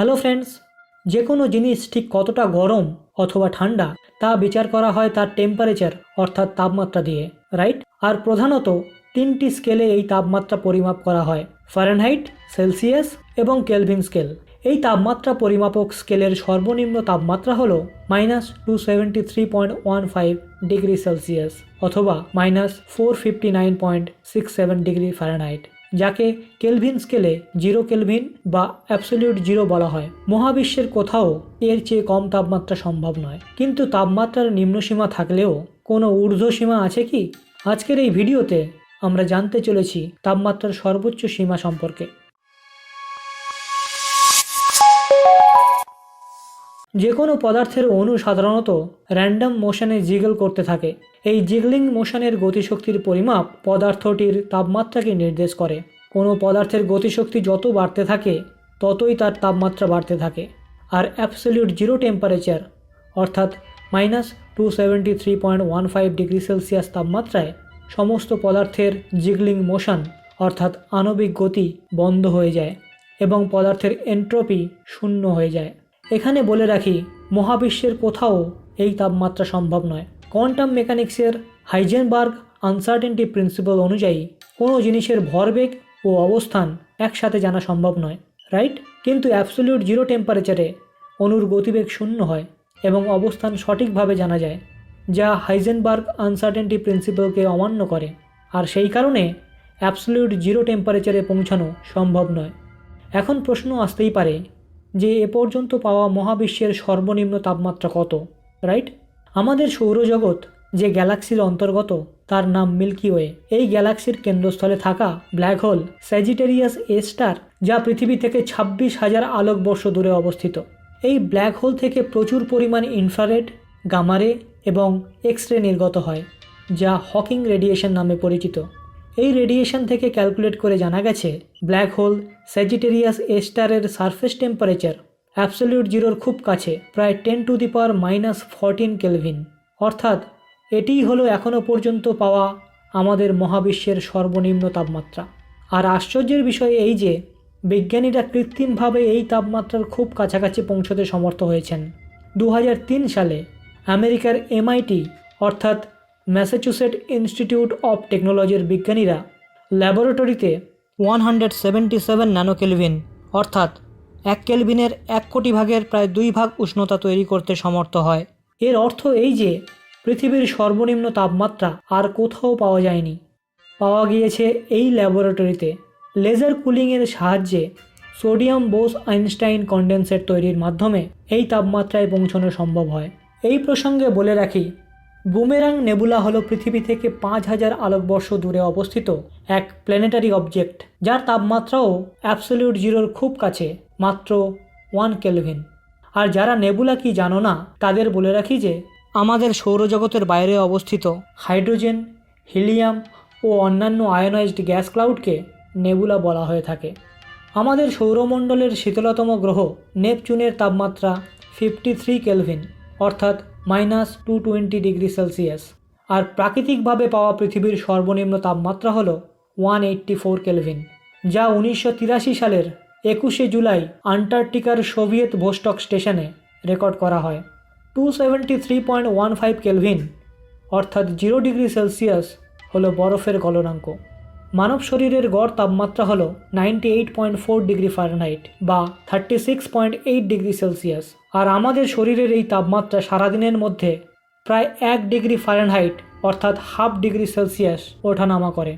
Hello friends যে কোনো জিনিস ঠিক কতটা গরম অথবা ঠান্ডা তা বিচার করা হয় তার টেম্পারেচার অর্থাৎ তাপমাত্রা দিয়ে রাইট আর প্রধানত তিনটি স্কেলে এই তাপমাত্রা পরিমাপ করা হয় ফারেনহাইট সেলসিয়াস এবং কেলভিন স্কেল এই তাপমাত্রা পরিমাপক স্কেলের সর্বনিম্ন তাপমাত্রা হল minus two seventy three point one five degree Celsius অথবা minus four fifty nine point six seven degree Fahrenheit যাকে কেলভিন স্কেলে জিরো কেলভিন বা অ্যাবসলিউট জিরো বলা হয়। মহাবিশ্বের কোথাও এর চেয়ে কম তাপমাত্রা সম্ভব নয়। কিন্তু তাপমাত্রার নিম্নসীমা থাকলেও কোনো ঊর্ধ্বসীমা আছে কি? আজকের এই ভিডিওতে আমরা জানতে চলেছি তাপমাত্রার সর্বোচ্চ সীমা সম্পর্কে। যে কোনো পদার্থের অণু সাধারণত র্যান্ডম মোশনে জিগল করতে থাকে। এই জিগলিং মোশনের গতিশক্তির পরিমাপ পদার্থটির তাপমাত্রাকে নির্দেশ করে। কোনো পদার্থের গতিশক্তি যত বাড়তে থাকে, ততই তার তাপমাত্রা বাড়তে থাকে। আর অ্যাবসলিউট জিরো টেম্পারেচার অর্থাৎ minus two seventy three point one five degree Celsius তাপমাত্রায় সমস্ত পদার্থের জিগলিং মোশন অর্থাৎ আণবিক গতি বন্ধ হয়ে যায় এবং পদার্থের এন্ট্রপি শূন্য হয়ে যায়। এখানে বলে রাখি, মহাবিশ্বের কোথাও এই তাপমাত্রা সম্ভব নয়। কোয়ান্টাম মেকানিক্সের হাইজেনবার্গ আনসার্টেনটি প্রিন্সিপাল অনুযায়ী, কোনো জিনিসের ভরবেগ ও অবস্থান একসাথে জানা সম্ভব নয়, রাইট? কিন্তু অ্যাবসলিউট জিরো টেম্পারেচারে অণুর গতিবেগ শূন্য হয় এবং অবস্থান সঠিকভাবে জানা যায়, যা হাইজেনবার্গ আনসার্টেনটি প্রিন্সিপালকে অমান্য করে। আর সেই কারণে অ্যাবসলিউট জিরো টেম্পারেচারে পৌঁছানো সম্ভব নয়। এখন প্রশ্ন আসতেই পারে যে এ পর্যন্ত পাওয়া মহাবিশ্বের সর্বনিম্ন তাপমাত্রা কত রাইট আমাদের সৌরজগৎ যে গ্যালাক্সির অন্তর্গত, তার নাম মিল্কি ওয়ে। এই গ্যালাক্সির কেন্দ্রস্থলে থাকা black hole Sagittarius A star যা পৃথিবী থেকে ছাব্বিশ হাজার আলোকবর্ষ দূরে অবস্থিত। এই ব্ল্যাক হোল থেকে প্রচুর পরিমাণ ইনফ্রারেড গামারে এবং এক্স রে নির্গত হয়, যা হকিং রেডিয়েশন নামে পরিচিত। এই রেডিয়েশন থেকে ক্যালকুলেট করে জানা গেছে ব্ল্যাক হোল স্যাজিটেরিয়াস এ স্টারের সারফেস টেম্পারেচার অ্যাবসলিউট জিরোর খুব কাছে, প্রায় ten to the power minus fourteen Kelvin অর্থাৎ, এটিই হলো এখনও পর্যন্ত পাওয়া আমাদের মহাবিশ্বের সর্বনিম্ন তাপমাত্রা। আর আশ্চর্যের বিষয় এই যে, বিজ্ঞানীরা কৃত্রিমভাবে এই তাপমাত্রার খুব কাছাকাছি পৌঁছতে সমর্থ হয়েছেন। দু হাজার তিন সালে আমেরিকার এমআইটি অর্থাৎ ম্যাসাচুসেট ইনস্টিটিউট অফ টেকনোলজির বিজ্ঞানীরা ল্যাবরেটরিতে one hundred seventy seven nano Kelvin অর্থাৎ এক কেলভিনের এক কোটি ভাগের প্রায় দুই ভাগ উষ্ণতা তৈরি করতে সমর্থ হয়। এর অর্থ এই যে, পৃথিবীর সর্বনিম্ন তাপমাত্রা আর কোথাও পাওয়া যায়নি। পাওয়া গিয়েছে এই ল্যাবরেটরিতে লেজার কুলিংয়ের সাহায্যে সোডিয়াম বোস আইনস্টাইন কন্ডেন্সেট তৈরির মাধ্যমে এই তাপমাত্রায় পৌঁছানো সম্ভব হয়। এই প্রসঙ্গে বলে রাখি বুমেরাং নেবুলা হলো পৃথিবী থেকে পাঁচ হাজার আলোকবর্ষ দূরে অবস্থিত এক প্ল্যানেটারি অবজেক্ট যার তাপমাত্রাও অ্যাবসলিউট জিরোর খুব কাছে, মাত্র ওয়ান কেলভিন আর যারা নেবুলা কি জানো না, তাদের বলে রাখি যে, আমাদের সৌরজগতের বাইরে অবস্থিত হাইড্রোজেন, হিলিয়াম ও অন্যান্য আয়োনাইজড গ্যাস ক্লাউডকে নেবুলা বলা হয়ে থাকে। আমাদের সৌরমণ্ডলের শীতলতম গ্রহ নেপচুনের তাপমাত্রা ফিফটি থ্রি কেলভিন অর্থাৎ minus two twenty degree Celsius. আর প্রাকৃতিকভাবে পাওয়া পৃথিবীর সর্বনিম্ন তাপমাত্রা হল ওয়ান এইট্টি ফোর কেলভিন, যা উনিশশো তিরাশি সালের একুশে জুলাই আন্টার্কটিকার সোভিয়েত ভোস্টক স্টেশনে রেকর্ড করা হয়। Two seventy three point one five Kelvin, অর্থাৎ জিরো ডিগ্রি সেলসিয়াস হলো বরফের গলনাঙ্ক। মানব শরীরের গড় তাপমাত্রা হলো ninety eight point four degree Fahrenheit বা thirty six point eight degree Celsius. আর আমাদের শরীরের এই তাপমাত্রা সারাদিনের মধ্যে প্রায় এক ডিগ্রি ফারেনহাইট অর্থাৎ হাফ ডিগ্রি সেলসিয়াস ওঠানামা করে।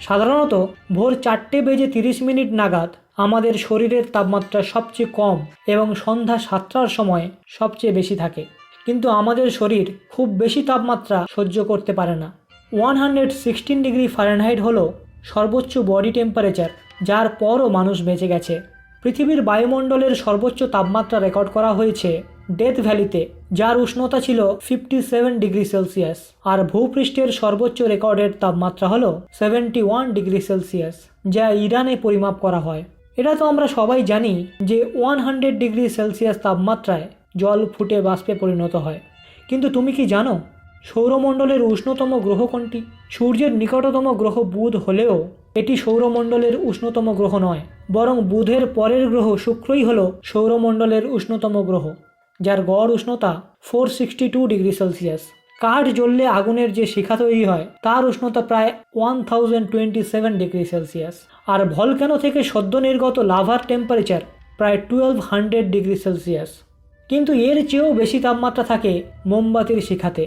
সাধারণত ভোর চারটে বেজে তিরিশ মিনিট নাগাদ আমাদের শরীরের তাপমাত্রা সবচেয়ে কম এবং সন্ধ্যা সাতটার সময় সবচেয়ে বেশি থাকে। কিন্তু আমাদের শরীর খুব বেশি তাপমাত্রা সহ্য করতে পারে না। One hundred sixteen degree Fahrenheit হলো সর্বোচ্চ বডি টেম্পারেচার যার পরও মানুষ বেঁচে গেছে। পৃথিবীর বায়ুমণ্ডলের সর্বোচ্চ তাপমাত্রা রেকর্ড করা হয়েছে ডেথ ভ্যালিতে যার উষ্ণতা ছিল ফিফটি সেভেন ডিগ্রি সেলসিয়াস আর ভূপৃষ্ঠের সর্বোচ্চ রেকর্ডের তাপমাত্রা হলো সেভেন্টি ওয়ান ডিগ্রি সেলসিয়াস যা ইরানে পরিমাপ করা হয়। এটা তো আমরা সবাই জানি যে ওয়ান হান্ড্রেড ডিগ্রি সেলসিয়াস তাপমাত্রায় জল ফুটে বাষ্পে পরিণত হয়। কিন্তু তুমি কি জানো সৌরমণ্ডলের উষ্ণতম গ্রহ কোনটি? সূর্যের নিকটতম গ্রহ বুধ হলেও এটি সৌরমণ্ডলের উষ্ণতম গ্রহ নয়, বরং বুধের পরের গ্রহ শুক্রই হল সৌরমণ্ডলের উষ্ণতম গ্রহ, যার গড় উষ্ণতা four sixty two degree Celsius. কাঠ জ্বললে আগুনের যে শিখা তৈরি হয়, তার উষ্ণতা প্রায় one thousand twenty seven degree Celsius. আর ভলক্যানো থেকে সদ্য নির্গত লাভার টেম্পারেচার প্রায় টুয়েলভ হান্ড্রেড ডিগ্রি সেলসিয়াস। কিন্তু এর চেয়েও বেশি তাপমাত্রা থাকে মোমবাতির শিখাতে।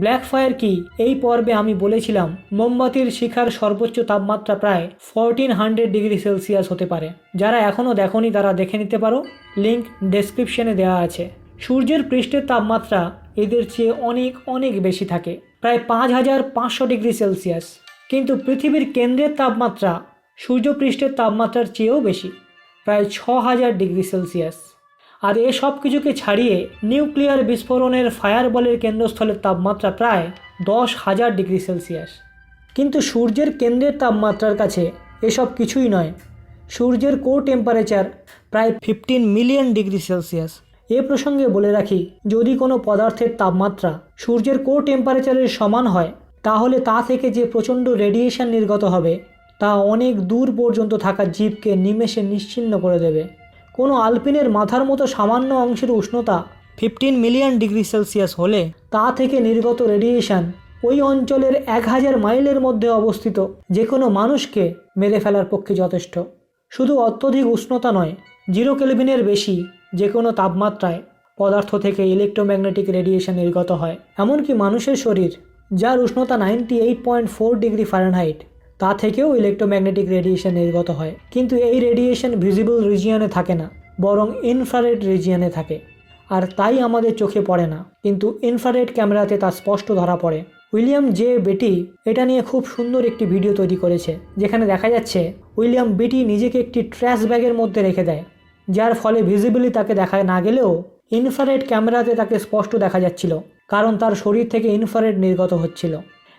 ব্ল্যাক ফায়ার কি? এই পর্বে আমি বলেছিলাম, মোমবাতির শিখার সর্বোচ্চ তাপমাত্রা প্রায় ফোরটিন হান্ড্রেড ডিগ্রি সেলসিয়াস হতে পারে। যারা এখনও দেখনি তারা দেখে নিতে পারো লিঙ্ক ডেসক্রিপশনে দেওয়া আছে। সূর্যের পৃষ্ঠের তাপমাত্রা এদের চেয়ে অনেক অনেক বেশি থাকে, প্রায় পাঁচ হাজার পাঁচশো ডিগ্রি সেলসিয়াস কিন্তু পৃথিবীর কেন্দ্রের তাপমাত্রা সূর্যপৃষ্ঠের তাপমাত্রার চেয়েও বেশি, প্রায় ছ হাজার ডিগ্রি সেলসিয়াস আর এ সব কিছুকে ছাড়িয়ে নিউক্লিয়ার বিস্ফোরণের ফায়ারবলের কেন্দ্রস্থলের তাপমাত্রা প্রায় দশ হাজার ডিগ্রি সেলসিয়াস। কিন্তু সূর্যের কেন্দ্রের তাপমাত্রার কাছে এসব কিছুই নয়। সূর্যের কোর টেম্পারেচার প্রায় ফিফটিন মিলিয়ন ডিগ্রি সেলসিয়াস। এ প্রসঙ্গে বলে রাখি, যদি কোনো পদার্থের তাপমাত্রা সূর্যের কোর টেম্পারেচারের সমান হয়, তাহলে তা থেকে যে প্রচণ্ড রেডিয়েশন নির্গত হবে, তা অনেক দূর পর্যন্ত থাকা জীবকে নিমেষে নিশ্চিন্ন করে দেবে। কোনো আলপিনের মাথার মতো সামান্য অংশের উষ্ণতা ফিফটিন মিলিয়ন ডিগ্রি সেলসিয়াস হলে তা থেকে নির্গত রেডিয়েশন ওই অঞ্চলের এক হাজার মাইলের মধ্যে অবস্থিত যে কোনো মানুষকে মেরে ফেলার পক্ষে যথেষ্ট। শুধু অত্যধিক উষ্ণতা নয়, জিরো কেলভিনের বেশি যে কোনো তাপমাত্রায় পদার্থ থেকে ইলেকট্রোম্যাগনেটিক রেডিয়েশন নির্গত হয়। এমনকি মানুষের শরীর, যার উষ্ণতা ninety eight point four degree Fahrenheit তা থেকেও ইলেকট্রোম্যাগনেটিক রেডিয়েশন নির্গত হয়। কিন্তু এই রেডিয়েশন ভিজিবল রিজিয়নে থাকে না, বরং ইনফ্রারেড রিজিয়নে থাকে। আর তাই আমাদের চোখে পড়ে না। কিন্তু ইনফ্রারেড ক্যামেরাতে তা স্পষ্ট ধরা পড়ে। উইলিয়াম জে বেটি এটা নিয়ে খুব সুন্দর একটি ভিডিও তৈরি করেছে, যেখানে দেখা যাচ্ছে উইলিয়াম বেটি নিজেকে একটি ট্র্যাশ ব্যাগের মধ্যে রেখে দেয়, যার ফলে ভিজিবলি তাকে দেখা না গেলেও ইনফ্রারেড ক্যামেরাতে তাকে স্পষ্ট দেখা যাচ্ছিল, কারণ তার শরীর থেকে ইনফ্রারেড নির্গত হচ্ছিল।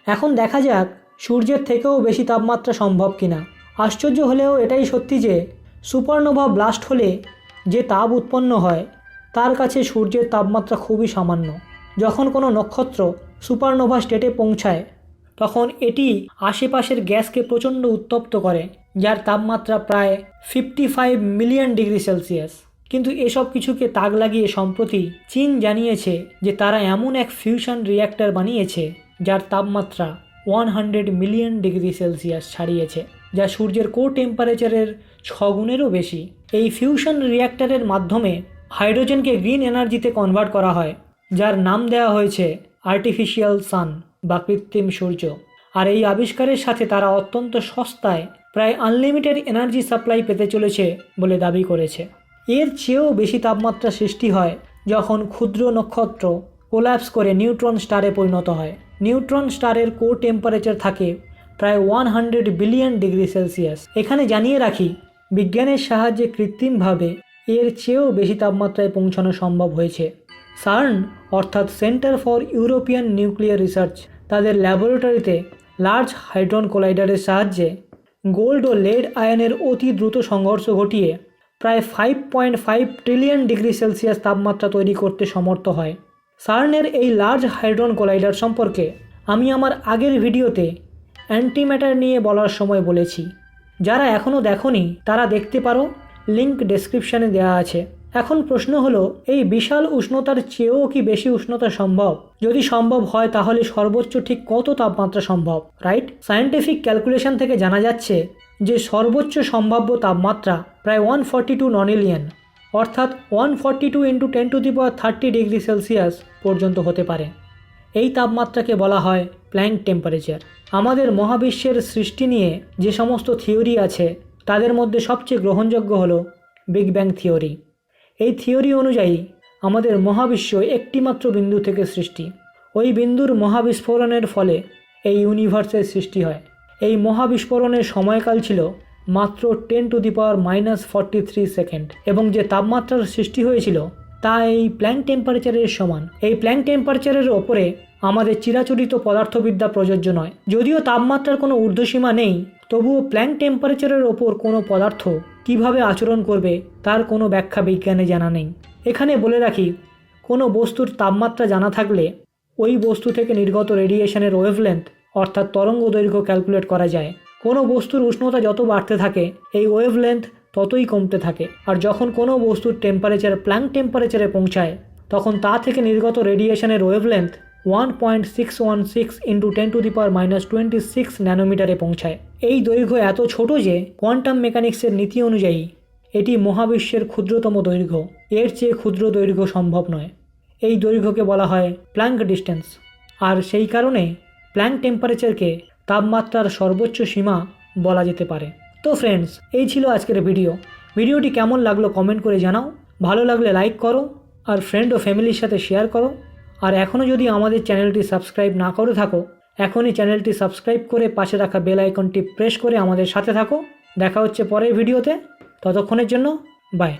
এখন দেখা যাক সূর্যের থেকেও বেশি তাপমাত্রা সম্ভব কিনা? আশ্চর্য হলেও এটাই সত্যি যে, সুপারনোভা ব্লাস্ট হলে যে তাপ উৎপন্ন হয়, তার কাছে সূর্যের তাপমাত্রা খুবই সামান্য। যখন কোনো নক্ষত্র সুপারনোভা স্টেটে পৌঁছায়, তখন এটি আশেপাশের গ্যাসকে প্রচণ্ড উত্তপ্ত করে, যার তাপমাত্রা প্রায় fifty five million degree Celsius. কিন্তু এসব কিছুকে তাক লাগিয়ে সম্প্রতি চীন জানিয়েছে যে তারা এমন এক ফিউশন রিয়্যাক্টর বানিয়েছে, যার তাপমাত্রা one hundred million degree Celsius ছাড়িয়েছে, যা সূর্যের কো টেম্পারেচারের ছ গুণেরও বেশি। এই ফিউশন রিয়্যাক্টরের মাধ্যমে হাইড্রোজেনকে গ্রিন এনার্জিতে কনভার্ট করা হয়, যার নাম দেওয়া হয়েছে আর্টিফিশিয়াল সান বা কৃত্রিম সূর্য। আর এই আবিষ্কারের সাথে তারা অত্যন্ত সস্তায় প্রায় আনলিমিটেড এনার্জি সাপ্লাই পেতে চলেছে বলে দাবি করেছে। এর চেয়েও বেশি তাপমাত্রা সৃষ্টি হয় যখন ক্ষুদ্র নক্ষত্র কোল্যাপস করে নিউট্রন স্টারে পরিণত হয়। নিউট্রন স্টারের কো টেম্পারেচার থাকে প্রায় one hundred billion degree Celsius. এখানে জানিয়ে রাখি, বিজ্ঞানের সাহায্যে কৃত্রিমভাবে এর চেয়েও বেশি তাপমাত্রায় পৌঁছানো সম্ভব হয়েছে। সার্ন, অর্থাৎ centre for European nuclear research, তাদের ল্যাবরেটরিতে লার্জ হাইড্রন কোলাইডারের সাহায্যে গোল্ড ও লেড আয়নের অতি দ্রুত সংঘর্ষ ঘটিয়ে প্রায় five point five trillion degree Celsius তাপমাত্রা তৈরি করতে সমর্থ হয়। সার্নের এই লার্জ হাইড্রন কোলাইডার সম্পর্কে আমি আমার আগের ভিডিওতে অ্যান্টিম্যাটার নিয়ে বলার সময় বলেছি। যারা এখনও দেখনি, তারা দেখতে পারো লিংক ডেসক্রিপশানে দেওয়া আছে। এখন প্রশ্ন হলো, এই বিশাল উষ্ণতার চেয়েও কি বেশি উষ্ণতা সম্ভব? যদি সম্ভব হয়, তাহলে সর্বোচ্চ ঠিক কত তাপমাত্রা সম্ভব? রাইট সায়েন্টিফিক ক্যালকুলেশন থেকে জানা যাচ্ছে যে সর্বোচ্চ সম্ভাব্য তাপমাত্রা প্রায় ওয়ান ফর্টি টু ননিলিয়ন অর্থাৎ one forty two into ten to the power thirty degree Celsius পর্যন্ত হতে পারে। এই তাপমাত্রাকে বলা হয় প্ল্যাঙ্ক টেম্পারেচার আমাদের মহাবিশ্বের সৃষ্টি নিয়ে যে সমস্ত থিওরি আছে, তাদের মধ্যে সবচেয়ে গ্রহণযোগ্য হলো বিগ ব্যাং থিওরি এই থিওরি অনুযায়ী আমাদের মহাবিশ্ব একটিমাত্র বিন্দু থেকে সৃষ্টি। ওই বিন্দুর মহাবিস্ফোরণের ফলে এই ইউনিভার্সের সৃষ্টি হয়। এই মহাবিস্ফোরণের সময়কাল ছিল মাত্র ten to the power minus forty three second এবং যে তাপমাত্রার সৃষ্টি হয়েছিল, তা এই প্ল্যাঙ্ক টেম্পারেচারের সমান। এই প্ল্যাঙ্ক টেম্পারেচারের ওপরে আমাদের চিরাচরিত পদার্থবিদ্যা প্রযোজ্য নয়। যদিও তাপমাত্রার কোনো ঊর্ধ্বসীমা নেই, তবুও প্ল্যাঙ্ক টেম্পারেচারের ওপর কোনো পদার্থ কীভাবে আচরণ করবে, তার কোনো ব্যাখ্যা বিজ্ঞানে জানা নেই। এখানে বলে রাখি, কোনো বস্তুর তাপমাত্রা জানা থাকলে ওই বস্তু থেকে নির্গত রেডিয়েশনের ওয়েভলেন্থ অর্থাৎ তরঙ্গ দৈর্ঘ্য ক্যালকুলেট করা যায়। কোনো বস্তুর উষ্ণতা যত বাড়তে থাকে, এই ওয়েভলেন্থ ততই কমতে থাকে। আর যখন কোনো বস্তুর টেম্পারেচার প্ল্যাং টেম্পারেচারে পৌঁছায়, তখন তা থেকে নির্গত রেডিয়েশনের wavelength one point six one six into ten to the power minus twenty six ন্যানোমিটারে পৌঁছায়। এই দৈর্ঘ্য এত ছোট যে কোয়ান্টাম মেকানিক্সের নীতি অনুযায়ী, এটি মহাবিশ্বের ক্ষুদ্রতম দৈর্ঘ্য। এর চেয়ে ক্ষুদ্র দৈর্ঘ্য সম্ভব নয়। এই দৈর্ঘ্যকে বলা হয় প্ল্যাঙ্ক ডিস্টেন্স আর সেই কারণে প্ল্যাঙ্ক টেম্পারেচারকে তাপমাত্রার সর্বোচ্চ সীমা বলা যেতে পারে। তো ফ্রেন্ডস এই ছিল আজকের ভিডিও ভিডিওটি কেমন লাগল কমেন্ট করে জানাও। ভালো লাগলে লাইক করো আর ফ্রেন্ড ও ফ্যামিলির সাথে শেয়ার করো। আর এখনও যদি আমাদের চ্যানেলটি সাবস্ক্রাইব না করে থাকো, এখনই চ্যানেলটি সাবস্ক্রাইব করে পাশে রাখা বেল আইকনটি প্রেস করে আমাদের সাথে থাকো। দেখা হচ্ছে পরের ভিডিওতে ততক্ষণের জন্য বাই